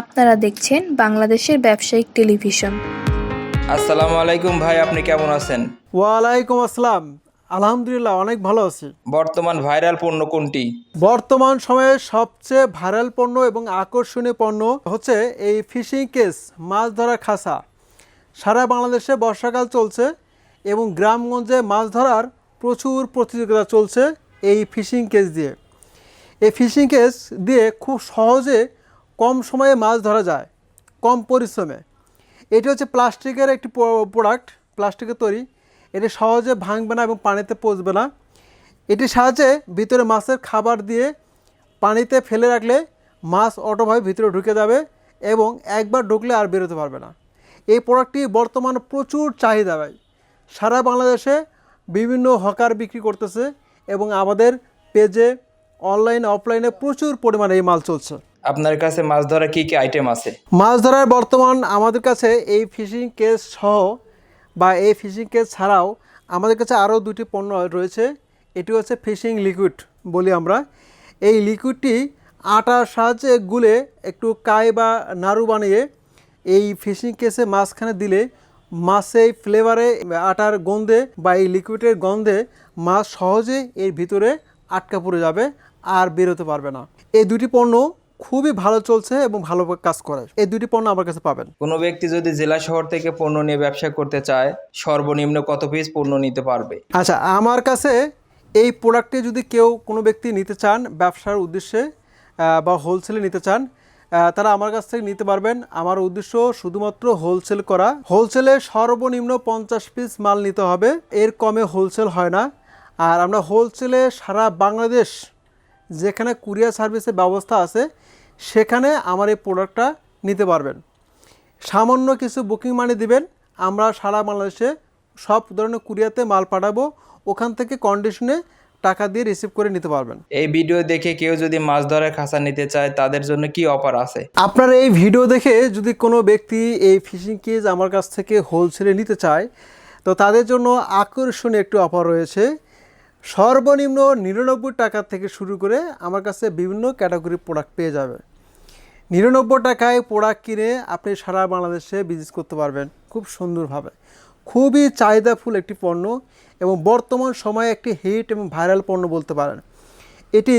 আপনারা দেখছেন বাংলাদেশের ব্যবসায়িক টেলিভিশন। আসসালামু আলাইকুম ভাই আপনি কেমন আছেন? ওয়ালাইকুম আসসালাম। আলহামদুলিল্লাহ অনেক ভালো আছি। বর্তমান ভাইরাল পণ্য কোনটি? বর্তমান সময়ে সবচেয়ে ভাইরাল পণ্য এবং আকর্ষণীয় পণ্য হচ্ছে এই ফিশিং কেস মাছ ধরা খাসা। সারা বাংলাদেশে বর্ষাকাল চলছে এবং গ্রামগঞ্জে মাছ ধরার প্রচুর প্রতিযোগিতা চলছে এই ফিশিং কেস দিয়ে। এই ফিশিং কেস দিয়ে খুব সহজে কম সময়ে মাছ ধরা যায়, কম পরিশ্রমে। এটি হচ্ছে প্লাস্টিকের একটি প্রোডাক্ট প্লাস্টিকের তৈরি। এটি সহজে ভাঙবে না এবং পানিতে পচবে না। এটির সাহায্যে ভিতরে মাছের খাবার দিয়ে পানিতে ফেলে রাখলে মাছ অটোভাবে ভিতরে ঢুকে যাবে এবং একবার ঢুকলে আর বেরোতে পারবে না। এই প্রোডাক্টটি বর্তমানে প্রচুর চাহিদা ভাই। সারা বাংলাদেশে বিভিন্ন হকার বিক্রি করতেছে এবং আমাদের পেজে অনলাইনে অফলাইনে প্রচুর পরিমাণে এই মাল চলছে। আপনার কাছে মাছ ধরার কি কি আইটেম আছে? মাছ ধরার বর্তমান আমাদের কাছে এই ফিশিং কেস সহ বা এই ফিশিং কেস ছাড়াও আমাদের কাছে আরও দুটি পণ্য রয়েছে। এটি হচ্ছে ফিশিং লিকুইড বলি আমরা। এই লিকুইডটি আটার সাহায্যে গুলে একটু কাই বা নাড়ু বানিয়ে এই ফিশিং কেসে মাঝখানে দিলে মাছে ফ্লেভারে আটার গন্ধে বা এই লিকুইডের গন্ধে মাছ সহজে এর ভিতরে আটকা পড়ে যাবে আর বেরোতে পারবে না। এই দুটি পণ্য খুবই ভালো চলছে এবং ভালো কাজ করে। এই দুটি পণ্য আমার কাছে পাবেন। কোনো ব্যক্তি যদি জেলা শহর থেকে পণ্য নিয়ে ব্যবসা করতে চায় সর্বনিম্ন কত পিস পণ্য নিতে পারবে? আচ্ছা আমার কাছে এই প্রোডাক্টটি যদি কেউ কোনো ব্যক্তি নিতে চান ব্যবসার উদ্দেশ্যে বা হোলসেলে নিতে চান তারা আমার কাছ থেকে নিতে পারবেন। আমার উদ্দেশ্য শুধুমাত্র হোলসেল করা। হোলসেলে সর্বনিম্ন পঞ্চাশ পিস মাল নিতে হবে। এর কমে হোলসেল হয় না। আর আমরা হোলসেলে সারা বাংলাদেশ যেখানে কুরিয়ার সার্ভিসের ব্যবস্থা আছে সেখানে আমার এই প্রোডাক্টটা নিতে পারবেন। সামান্য কিছু বুকিং মানি দিবেন। আমরা সারা বাংলাদেশে সব ধরনের কুরিয়াতে মাল পাঠাবো। ওখান থেকে কন্ডিশনে টাকা দিয়ে রিসিভ করে নিতে পারবেন। এই ভিডিও দেখে কেউ যদি মাছ ধরার খাঁচা নিতে চায় তাদের জন্য কি অফার আছে? আপনার এই ভিডিও দেখে যদি কোনো ব্যক্তি এই ফিশিং কেজ আমার কাছ থেকে হোলসেলে নিতে চায় তো তাদের জন্য আকর্ষণীয় একটি অফার রয়েছে। সর্বনিম্ন নিরানব্বই টাকা থেকে শুরু করে আমার কাছে বিভিন্ন ক্যাটাগরির প্রোডাক্ট পেয়ে যাবে। নিরানব্বই টাকায় প্রোডাক্ট কিনে আপনি সারা বাংলাদেশে বিজনেস করতে পারবেন খুব সুন্দরভাবে। খুবই চাহিদাফুল একটি পণ্য এবং বর্তমান সময়ে একটি হিট এবং ভাইরাল পণ্য বলতে পারেন। এটি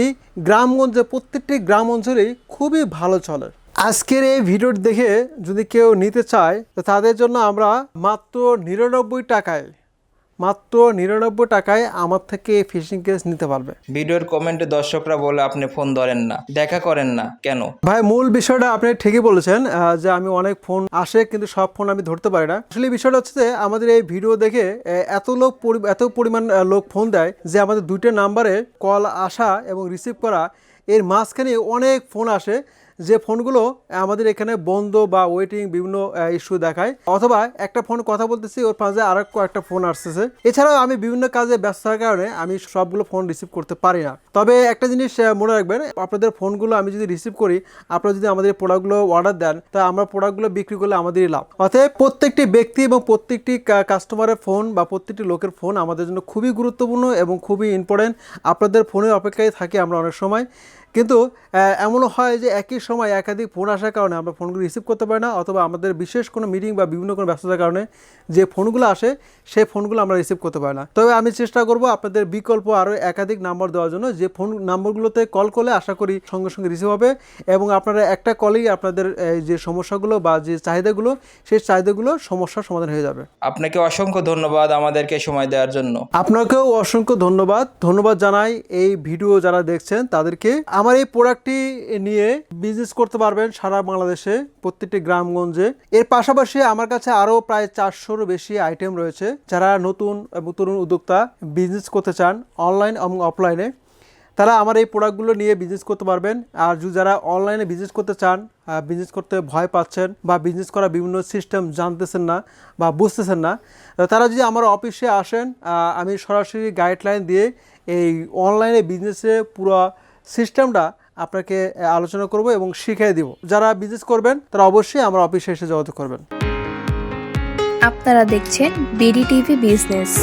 গ্রামগঞ্জে প্রত্যেকটি গ্রাম অঞ্চলেই খুবই ভালো চলে। আজকের এই ভিডিওটি দেখে যদি কেউ নিতে চায়, তো তাদের জন্য আমরা মাত্র নিরানব্বই টাকায় মাত্র নিরানব্বই টাকায় আমার থেকে ফিশিং কেস নিতে পারবে। ভিডিওর কমেন্টে দর্শকরা বলে আপনি ফোন ধরেন না। দেখা করেন না। কেন? ভাই মূল বিষয়টা আপনি ঠিকই বলেছেন যে আমি অনেক ফোন আসে কিন্তু সব ফোন আমি ধরতে পারি না। আসলে বিষয়টা হচ্ছে যে আমাদের এই ভিডিও দেখে এত লোক এত পরিমাণ লোক ফোন দেয় যে আমাদের দুইটা নাম্বারে কল আসা এবং রিসিভ করা এর মাঝখানে অনেক ফোন আসে। যে ফোনগুলো আমাদের এখানে বন্ধ বা ওয়েটিং বিভিন্ন ইস্যু দেখায়, অথবা একটা ফোন কথা বলতেছি, ওর পাশে আর কয়েকটা ফোন আসতেছে। এছাড়াও আমি বিভিন্ন কাজে ব্যস্ত থাকার কারণে আমি সবগুলো ফোন রিসিভ করতে পারি না। তবে একটা জিনিস মনে রাখবেন, আপনাদের ফোনগুলো আমি যদি রিসিভ করি, আপনারা যদি আমাদের প্রোডাক্টগুলো অর্ডার দেন, তা আমরা প্রোডাক্টগুলো বিক্রি করলে আমাদেরই লাভ। অতএব প্রত্যেকটি ব্যক্তি এবং প্রত্যেকটি কাস্টমারের ফোন বা প্রত্যেকটি লোকের ফোন আমাদের জন্য খুবই গুরুত্বপূর্ণ এবং খুবই ইম্পর্টেন্ট আপনাদের ফোনের অপেক্ষায় থাকি আমরা অনেক সময়। কিন্তু এমনও হয় যে একই সময় একাধিক ফোন আসার কারণে আমরা ফোনগুলো রিসিভ করতে পারি না অথবা আমাদের বিশেষ কোনো মিটিং বা বিভিন্ন কোনো ব্যস্ততার কারণে যে ফোনগুলো আসে সেই ফোনগুলো আমরা রিসিভ করতে পারি না। তবে আমি চেষ্টা করব আপনাদের বিকল্প আরও একাধিক নাম্বার দেওয়ার জন্য যে ফোন নাম্বারগুলোতে কল করলে আশা করি সঙ্গে সঙ্গে রিসিভ হবে এবং আপনারা একটা কলেই আপনাদের এই যে সমস্যাগুলো বা যে চাহিদাগুলো সেই চাহিদাগুলো সমস্যার সমাধান হয়ে যাবে। আপনাকে অসংখ্য ধন্যবাদ আমাদেরকে সময় দেওয়ার জন্য। আপনাকেও অসংখ্য ধন্যবাদ। ধন্যবাদ জানাই এই ভিডিও যারা দেখছেন তাদেরকে। আমার এই প্রোডাক্টটি নিয়ে বিজনেস করতে পারবেন সারা বাংলাদেশে, প্রত্যেকটি গ্রামগঞ্জে। এর পাশাপাশি আমার কাছে আরও প্রায় চারশোরও বেশি আইটেম রয়েছে। যারা নতুন এবং তরুণ উদ্যোক্তা বিজনেস করতে চান অনলাইন এবং অফলাইনে তারা আমার এই প্রোডাক্টগুলো নিয়ে বিজনেস করতে পারবেন। আর যারা অনলাইনে বিজনেস করতে চান বিজনেস করতে ভয় পাচ্ছেন বা বিজনেস করা বিভিন্ন সিস্টেম জানতেছেন না বা বুঝতেছেন না তারা যদি আমার অফিসে আসেন আমি সরাসরি গাইডলাইন দিয়ে এই অনলাইনে বিজনেসে পুরো সিস্টেমটা আপনাকে আলোচনা করব এবং শিখিয়ে দিব। যারা বিজনেস করবেন, তারা অবশ্যই আমার অফিসে এসে যোগাযোগ করবেন। আপনারা দেখছেন বিডি টিভি বিজনেস।